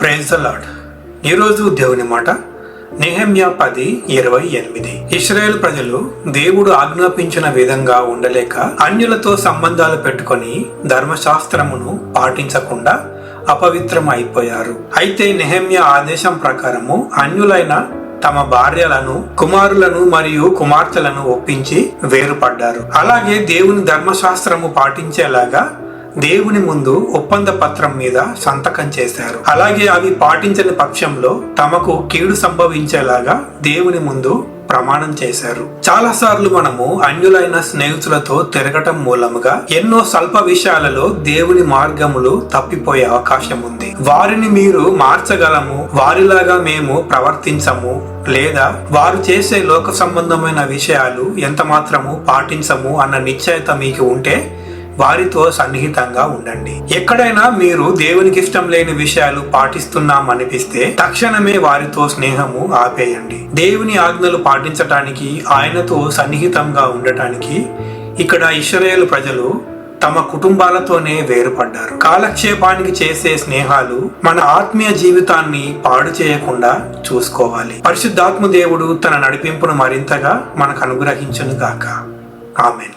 Praise lord ఈరోజు దేవుని మాట నెహమ్య పది ఇరవై ఎనిమిది. ఇస్రాయేల్ ప్రజలు దేవుడు ఆజ్ఞాపించిన విధంగా ఉండలేక అన్యులతో సంబంధాలు పెట్టుకొని ధర్మశాస్త్రమును పాటించకుండా అపవిత్రం అయిపోయారు అయితే నెహమ్య ఆదేశం ప్రకారము అన్యులైన తమ భార్యలను కుమారులను మరియు కుమార్తెలను ఒప్పించి వేరుపడ్డారు. అలాగే దేవుని ధర్మశాస్త్రము పాటించేలాగా దేవుని ముందు ఒప్పంద పత్రం మీద సంతకం చేశారు. అలాగే అవి పాటించని పక్షంలో తమకు కీడు సంభవించేలాగా దేవుని ముందు ప్రమాణం చేశారు. చాలా సార్లు మనము అన్యులైన స్నేహితులతో తిరగటం మూలముగా ఎన్నో స్వల్ప విషయాలలో దేవుని మార్గములు తప్పిపోయే అవకాశం ఉంది. వారిని మీరు మార్చగలము వారిలాగా మేము ప్రవర్తించము లేదా వారు చేసే లోక సంబంధమైన విషయాలు ఎంత మాత్రము పాటించము అన్న నిశ్చయత మీకు ఉంటే వారితో సన్నిహితంగా ఉండండి. ఎక్కడైనా మీరు దేవునికి ఇష్టం లేని విషయాలు పాటిస్తున్నాం అనిపిస్తే తక్షణమే వారితో స్నేహము ఆపేయండి. దేవుని ఆజ్ఞలు పాటించటానికి ఆయనతో సన్నిహితంగా ఉండటానికి ఇక్కడ ఇస్రాయేలు ప్రజలు తమ కుటుంబాలతోనే వేరుపడ్డారు. కాలక్షేపానికి చేసే స్నేహాలు మన ఆత్మీయ జీవితాన్ని పాడు చేయకుండా చూసుకోవాలి. పరిశుద్ధాత్మ దేవుడు తన నడిపింపును మరింతగా మనకు అనుగ్రహించును గాక ఆమెన్.